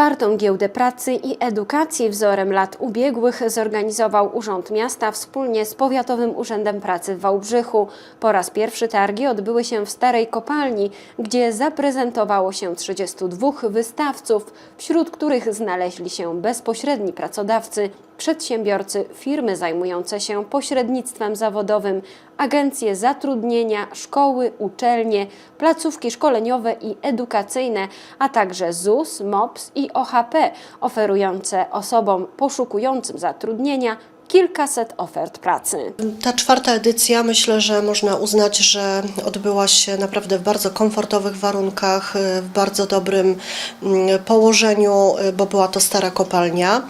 Czwartą giełdę pracy i edukacji wzorem lat ubiegłych zorganizował Urząd Miasta wspólnie z Powiatowym Urzędem Pracy w Wałbrzychu. Po raz pierwszy targi odbyły się w Starej Kopalni, gdzie zaprezentowało się 32 wystawców, wśród których znaleźli się bezpośredni pracodawcy, przedsiębiorcy, firmy zajmujące się pośrednictwem zawodowym, agencje zatrudnienia, szkoły, uczelnie, placówki szkoleniowe i edukacyjne, a także ZUS, MOPS i OHP, oferujące osobom poszukującym zatrudnienia kilkaset ofert pracy. Ta czwarta edycja myślę, że można uznać, że odbyła się naprawdę w bardzo komfortowych warunkach, y, w bardzo dobrym mm, położeniu, y, bo była to stara kopalnia.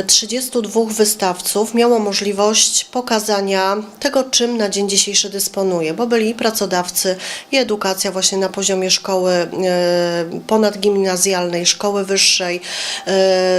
Y, 32 wystawców miało możliwość pokazania tego, czym na dzień dzisiejszy dysponuje, bo byli i pracodawcy, i edukacja właśnie na poziomie szkoły y, ponadgimnazjalnej, szkoły wyższej.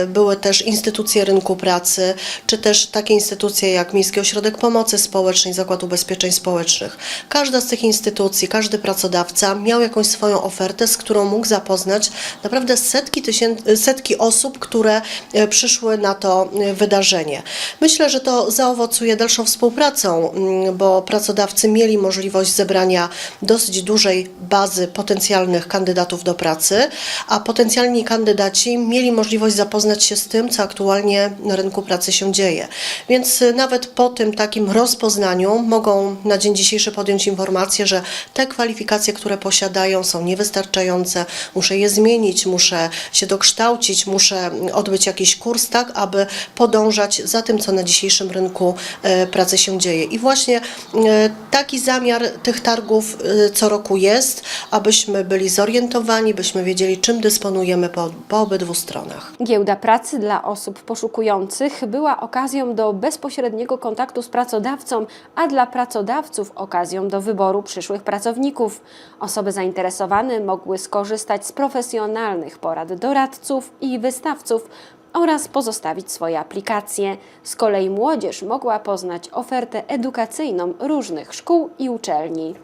Y, Były też instytucje rynku pracy, czy też takie instytucje jak Miejski Ośrodek Pomocy Społecznej, Zakład Ubezpieczeń Społecznych. Każda z tych instytucji, każdy pracodawca miał jakąś swoją ofertę, z którą mógł zapoznać naprawdę setki, tysięcy, setki osób, które e, przyszły na to e, wydarzenie. Myślę, że to zaowocuje dalszą współpracą, mm, bo pracodawcy mieli możliwość zebrania dosyć dużej bazy potencjalnych kandydatów do pracy, a potencjalni kandydaci mieli możliwość zapoznać się z tym, co aktualnie na rynku pracy się dzieje. Więc y, nawet po tym takim rozpoznaniu mogą na dzień dzisiejszy podjąć informację, że te kwalifikacje, które posiadają, są niewystarczające, muszę je zmienić, muszę się dokształcić, muszę odbyć jakiś kurs, tak, aby podążać za tym, co na dzisiejszym rynku e, pracy się dzieje. I właśnie e, taki zamiar tych targów e, co roku jest, abyśmy byli zorientowani, byśmy wiedzieli, czym dysponujemy po, po obydwu stronach. Giełda pracy dla osób poszukujących była okazją do bezpośredniego kontaktu z pracodawcą, a dla pracodawców okazją do wyboru przyszłych pracowników. Osoby zainteresowane mogły skorzystać z profesjonalnych porad doradców i wystawców oraz pozostawić swoje aplikacje. Z kolei młodzież mogła poznać ofertę edukacyjną różnych szkół i uczelni.